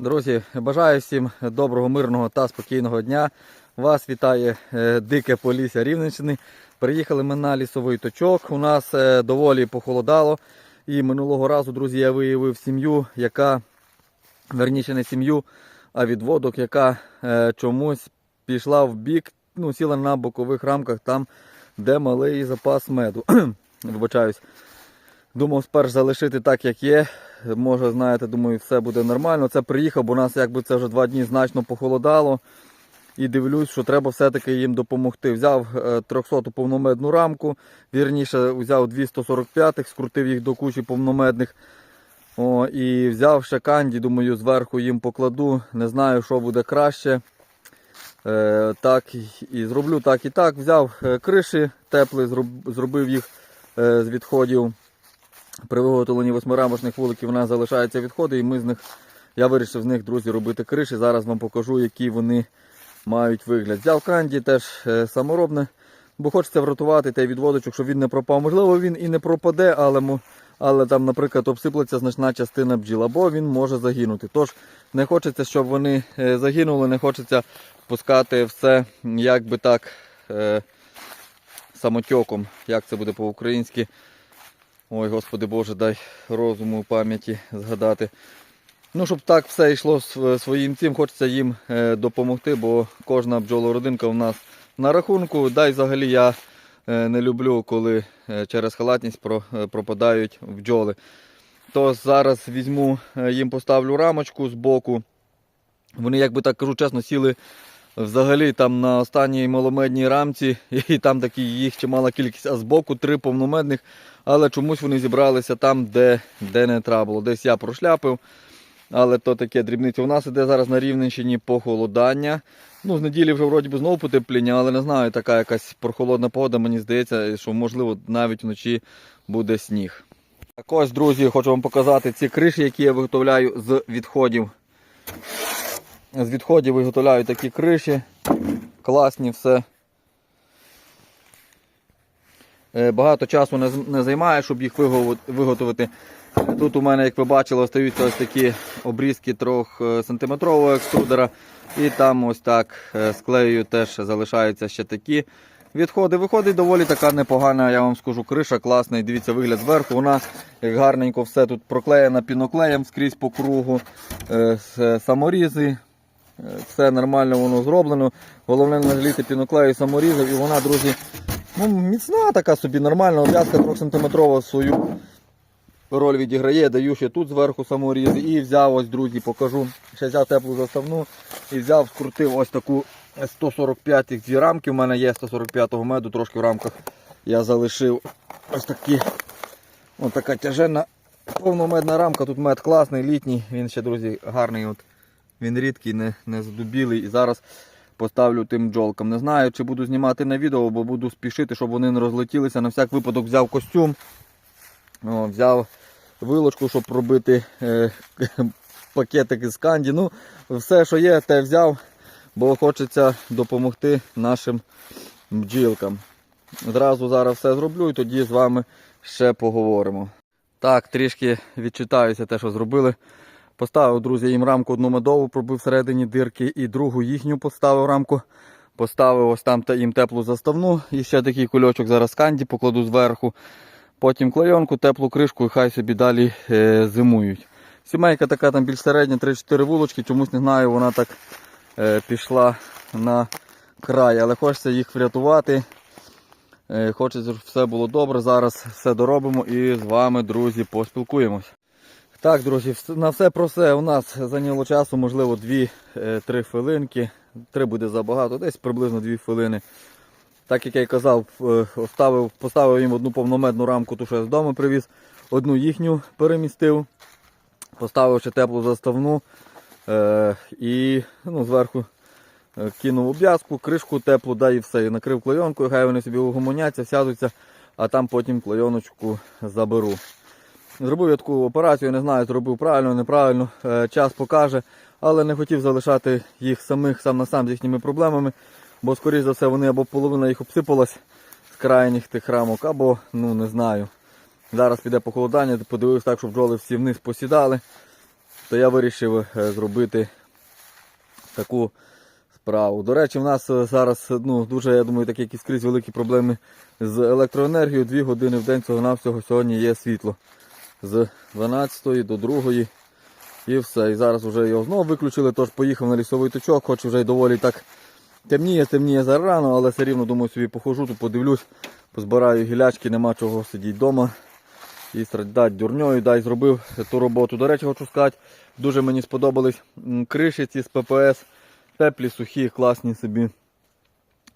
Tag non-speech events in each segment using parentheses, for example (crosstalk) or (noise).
Друзі, бажаю всім доброго, мирного та спокійного дня. Вас вітає е, дике полісся Рівненщини. Приїхали ми на лісовий точок. У нас е, доволі похолодало. І минулого разу, друзі, я виявив сім'ю, яка, верніше не сім'ю, а відводок, яка е, чомусь пішла в бік, ну, сіла на бокових рамках там, де малий запас меду. (clears throat) Вибачаюсь. Думав спершу залишити так, як є. Може, знаєте, думаю, все буде нормально. Це приїхав, бо у нас якби це вже два дні значно похолодало. І дивлюсь, що треба все-таки їм допомогти. Взяв 300-ту повномедну рамку, вірніше взяв 245-х, скрутив їх до кучі повномедних. О, і взяв ще канді, думаю, зверху їм покладу. Не знаю, що буде краще. Е, так і зроблю так і так. Взяв е, криші теплі, зроб- зробив їх е, з відходів. При виготовленні восьмирамочних вуликів у нас залишаються відходи, і ми з них, я вирішив з них, друзі, робити криші. Зараз вам покажу, які вони мають вигляд. Взяв канді теж е, саморобне, бо хочеться врятувати той відводочок, щоб він не пропав. Можливо, він і не пропаде, але, але там, наприклад, обсиплеться значна частина бджіл, або він може загинути. Тож не хочеться, щоб вони е, загинули, не хочеться пускати все, як би так, е, самотьоком, як це буде по-українськи. Ой, Господи Боже, дай розуму, пам'яті згадати. Ну, щоб так все йшло своїм цим, хочеться їм е, допомогти, бо кожна бджолородинка у нас на рахунку. Дай взагалі я е, не люблю, коли е, через халатність е, пропадають бджоли. То зараз візьму, е, їм поставлю рамочку з боку. Вони, як би так кажу чесно, сіли взагалі там на останній маломедній рамці, (laughs) і там такі їх чимала кількість, а збоку три повномедних, але чомусь вони зібралися там, де, де не треба було. Десь я прошляпив. Але то таке дрібниця. У нас іде зараз на Рівненщині похолодання. Ну, з неділі вже вроді би знову потепління, але не знаю, така якась прохолодна погода, мені здається, що можливо навіть вночі буде сніг. Так ось, друзі, хочу вам показати ці криші, які я виготовляю з відходів. З відходів виготовляю такі криші. Класні все. Е, Багато часу не, займає, щоб їх виготовити. Тут у мене, як ви бачили, остаються ось такі обрізки 3 сантиметрового екструдера. І там ось так е, склею теж залишаються ще такі відходи. Виходить доволі така непогана, я вам скажу, криша класна. Дивіться вигляд зверху. Вона як гарненько все тут проклеєна піноклеєм скрізь по кругу. Е, Саморізи. Е, Все нормально воно зроблено. Головне не жаліти піноклею саморізів. І вона, друзі, ну, міцна така собі, нормальна обв'язка 3 сантиметрова свою роль відіграє, даю ще тут зверху саморіз і взяв ось, друзі, покажу. Ще взяв теплу заставну і взяв, скрутив ось таку 145 дві рамки. У мене є 145-го меду, трошки в рамках я залишив ось такі. Ось така тяжельна повномедна рамка. Тут мед класний, літній. Він ще, друзі, гарний. От. Він рідкий, не, не задубілий. І зараз поставлю тим бджолкам. Не знаю, чи буду знімати на відео, бо буду спішити, щоб вони не розлетілися. На всяк випадок взяв костюм. О, взяв вилочку, щоб робити е, (laughs) пакетики з канді. Ну, все, що є, те взяв, бо хочеться допомогти нашим бджілкам. Зразу зараз все зроблю і тоді з вами ще поговоримо. Так, трішки відчитаюся те, що зробили. Поставив, друзі, їм рамку одну медову, пробив всередині дирки і другу їхню поставив рамку. Поставив ось там їм теплу заставну і ще такий кульочок зараз канді покладу зверху. Потім клейонку, теплу кришку і хай собі далі е, зимують. Сімейка така там більш середня, 3-4 вулочки, чомусь не знаю, вона так е, пішла на край, але хочеться їх врятувати. Е, хочеться, щоб все було добре. Зараз все доробимо і з вами, друзі, поспілкуємось. Так, друзі, на все про все у нас зайняло часу, можливо, 2-3 хвилинки. Три буде забагато, десь приблизно 2 хвилини. Так як я й казав, е, поставив їм одну повномедну рамку, ту, що я з дому привіз, одну їхню перемістив, поставив ще теплу заставну е, і ну, зверху е, кинув обв'язку, кришку теплу, да, і все. І накрив клейонкою, хай вони собі угомоняться, сядуться, а там потім клейоночку заберу. Зробив я таку операцію, не знаю, зробив правильно, неправильно, е, час покаже, але не хотів залишати їх самих сам на сам з їхніми проблемами, бо, скоріш за все, вони або половина їх обсипалась з крайніх тих рамок, або, ну не знаю. Зараз піде похолодання, подивився так, щоб бджоли всі вниз посідали. то я вирішив е, зробити таку справу. До речі, в нас е, зараз ну, дуже, я думаю, такі якісь скрізь великі проблеми з електроенергією. Дві години в день цього навсього сьогодні є світло. З 12 до 2 і все. І зараз вже його знову виключили, тож поїхав на лісовий точок, хоч вже й доволі так темніє, темніє зараз рано, але все рівно думаю собі похожу, тут подивлюсь, позбираю гілячки, нема чого сидіти вдома і страдати дурньою. Дай зробив ту роботу. До речі, хочу сказати, дуже мені сподобались криші ці з ППС. Теплі, сухі, класні собі.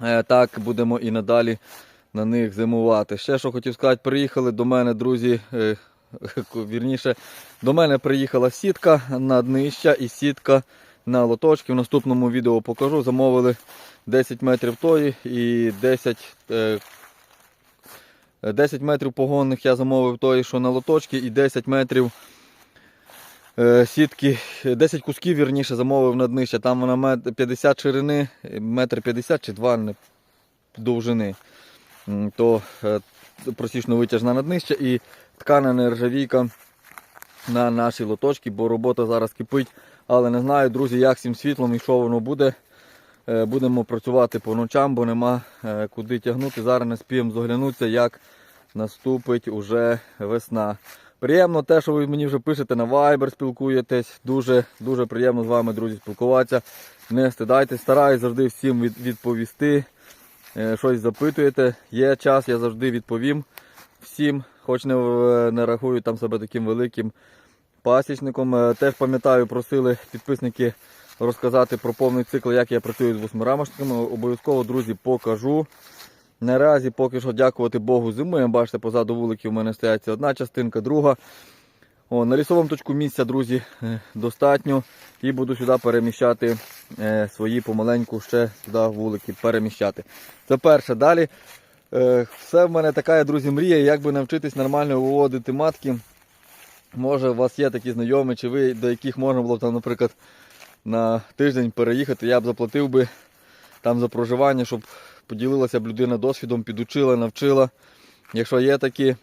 Е, Так, будемо і надалі на них зимувати. Ще що хотів сказати, приїхали до мене, друзі. Е, Вірніше, до мене приїхала сітка на днища і сітка на лоточки. В наступному відео покажу. Замовили 10 метрів тої і 10, е, 10 метрів погонних я замовив тої, що на лоточки, і 10 метрів е, сітки, 10 кусків вірніше замовив на днище. Там вона 50 ширини, метр 50 чи 2 довжини. То е, просічно витяжна на днище і ткана нержавійка на наші лоточки, бо робота зараз кипить. Але не знаю, друзі, як з цим світлом і що воно буде. Е, Будемо працювати по ночам, бо нема е, куди тягнути. Зараз не спіємо зоглянутися, як наступить уже весна. Приємно те, що ви мені вже пишете на Viber, спілкуєтесь. Дуже дуже приємно з вами, друзі, спілкуватися. Не стидайтесь, стараюсь завжди всім відповісти. Е, Щось запитуєте. Є час, я завжди відповім всім, хоч не, не рахую там себе таким великим пасічником. Е, Теж пам'ятаю, просили підписники розказати про повний цикл, як я працюю з восьмирамочниками. Обов'язково, друзі, покажу. Наразі поки що дякувати Богу зимуємо. Бачите, позаду вуликів у мене стоять одна частинка, друга. О, на лісовому точку місця, друзі, е, достатньо. І буду сюди переміщати е, свої помаленьку ще сюди вулики переміщати. Це перше. Далі. Е, все в мене така, друзі, мрія, як би навчитись нормально виводити матки. Може, у вас є такі знайомі, чи ви, до яких можна було б там, наприклад, на тиждень переїхати, я б заплатив би там за проживання, щоб поділилася б людина досвідом, підучила, навчила. Якщо є такі,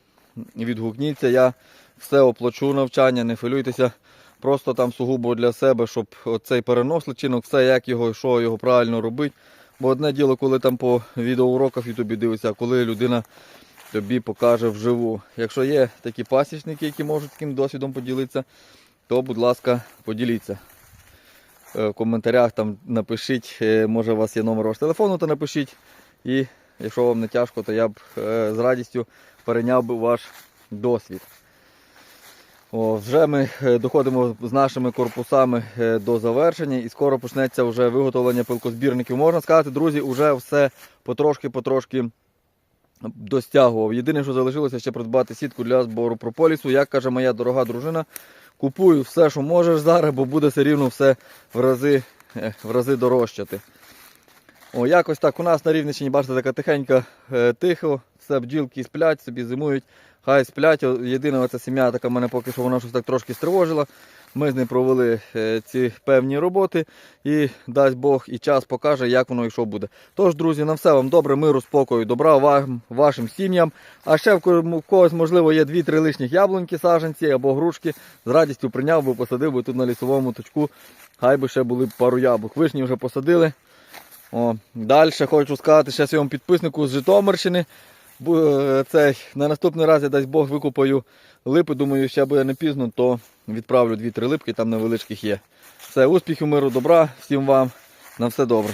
відгукніться, я все оплачу навчання, не хвилюйтеся. Просто там сугубо для себе, щоб цей перенос личинок, все як його, і що його правильно робити. Бо одне діло, коли там по відеоуроках в Ютубі дивиться, а коли людина тобі покаже вживу. Якщо є такі пасічники, які можуть таким досвідом поділитися, то, будь ласка, поділіться. Е, В коментарях там напишіть, е, може у вас є номер вашого телефону, то напишіть. І якщо вам не тяжко, то я б е, з радістю перейняв би ваш досвід. О, вже ми е, доходимо з нашими корпусами е, до завершення і скоро почнеться вже виготовлення пилкозбірників. Можна сказати, друзі, вже все потрошки-потрошки достягував. Єдине, що залишилося ще придбати сітку для збору прополісу. Як каже моя дорога дружина, купую все, що можеш зараз, бо буде все рівно все в рази, е, в рази дорожчати. О, якось так у нас на Рівненщині, бачите, така тихенька, тихо, все бджілки сплять, собі зимують, хай сплять. Єдина оця сім'я така мене поки що вона щось так трошки стривожила. Ми з ним провели е, ці певні роботи і дасть Бог і час покаже, як воно і що буде. Тож, друзі, на все вам добре, миру, спокою, добра вам, вашим сім'ям. А ще в когось, можливо, є 2-3 лишніх яблуньки, саженці або грушки. З радістю прийняв би, посадив би тут на лісовому точку. Хай би ще були пару яблук. Вишні вже посадили. О, далі хочу сказати ще своєму підписнику з Житомирщини. Е, Цей, на наступний раз я дасть Бог викупаю липи. Думаю, ще буде не пізно, то відправлю 2-3 липки, там невеличких є. Все, успіхів, миру, добра, всім вам. На все добре.